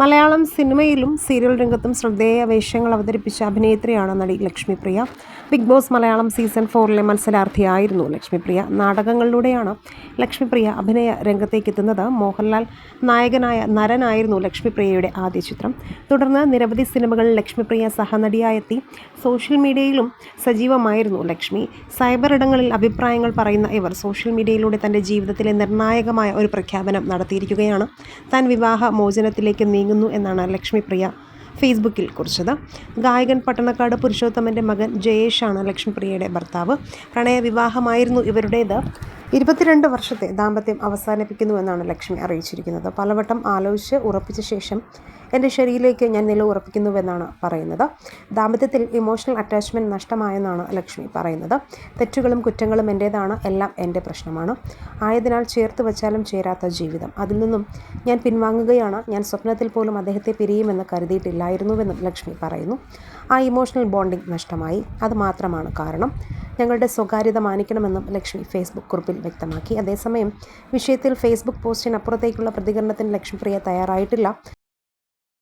മലയാളം സിനിമയിലും സീരിയൽ രംഗത്തും ശ്രദ്ധേയ വേഷങ്ങൾ അവതരിപ്പിച്ച അഭിനേത്രിയാണ് നടി Lakshmipriya. Bigg Boss Malayalam season ഫോറിലെ മത്സരാർത്ഥിയായിരുന്നു ലക്ഷ്മിപ്രിയ. നാടകങ്ങളിലൂടെയാണ് ലക്ഷ്മിപ്രിയ അഭിനയ രംഗത്തേക്ക് എത്തുന്നത്. മോഹൻലാൽ നായകനായ നരനായിരുന്നു ലക്ഷ്മിപ്രിയയുടെ ആദ്യ ചിത്രം. തുടർന്ന് നിരവധി സിനിമകളിൽ ലക്ഷ്മിപ്രിയ സഹനടിയായെത്തി. സോഷ്യൽ മീഡിയയിലും സജീവമായിരുന്നു ലക്ഷ്മി. സൈബർ ഇടങ്ങളിൽ അഭിപ്രായങ്ങൾ പറയുന്ന ഇവർ സോഷ്യൽ മീഡിയയിലൂടെ തന്റെ ജീവിതത്തിലെ നിർണായകമായ ഒരു പ്രഖ്യാപനം നടത്തിയിരിക്കുകയാണ്. താൻ വിവാഹ മോചനത്തിലേക്ക് നീങ്ങുന്നു എന്നാണ് ലക്ഷ്മിപ്രിയ ഫേസ്ബുക്കിൽ കുറിച്ചത്. ഗായകൻ പട്ടണക്കാട് പുരുഷോത്തമന്റെ മകൻ ജയേഷാണ് ലക്ഷ്മിപ്രിയയുടെ ഭർത്താവ്. പ്രണയവിവാഹമായിരുന്നു ഇവരുടേത്. ഇരുപത്തിരണ്ട് വർഷത്തെ ദാമ്പത്യം അവസാനിപ്പിക്കുന്നുവെന്നാണ് ലക്ഷ്മി അറിയിച്ചിരിക്കുന്നത്. പലവട്ടം ആലോചിച്ച് ഉറപ്പിച്ച ശേഷം എന്റെ ശരിയിലേക്ക് ഞാൻ നില ഉറപ്പിക്കുന്നുവെന്നാണ് പറയുന്നത്. ദാമ്പത്യത്തിൽ ഇമോഷണൽ അറ്റാച്ച്മെന്റ് നഷ്ടമായെന്നാണ് ലക്ഷ്മി പറയുന്നത്. തെറ്റുകളും കുറ്റങ്ങളും എന്റേതാണ് എല്ലാം എന്റെ പ്രശ്നമാണ്. ആയതിനാൽ ചേർത്ത് വച്ചാലും ചേരാത്ത ജീവിതം. അതിൽ നിന്നും ഞാൻ പിൻവാങ്ങുകയാണ്. ഞാൻ സ്വപ്നത്തിൽ പോലും അദ്ദേഹത്തെ പിരിയുമെന്ന് കരുതിയിട്ടില്ലായിരുന്നുവെന്നും ലക്ഷ്മി പറയുന്നു. ആ ഇമോഷണൽ ബോണ്ടിങ് നഷ്ടമായി. അത് മാത്രമാണ് കാരണം. ഞങ്ങളുടെ സ്വകാര്യത മാനിക്കണമെന്നും ലക്ഷ്മി ഫേസ്ബുക്ക് കുറിപ്പിൽ വ്യക്തമാക്കി. അതേസമയം വിഷയത്തിൽ ഫേസ്ബുക്ക് പോസ്റ്റിനപ്പുറത്തേക്കുള്ള പ്രതികരണത്തിന് ലക്ഷ്മിപ്രിയ തയ്യാറായിട്ടില്ല.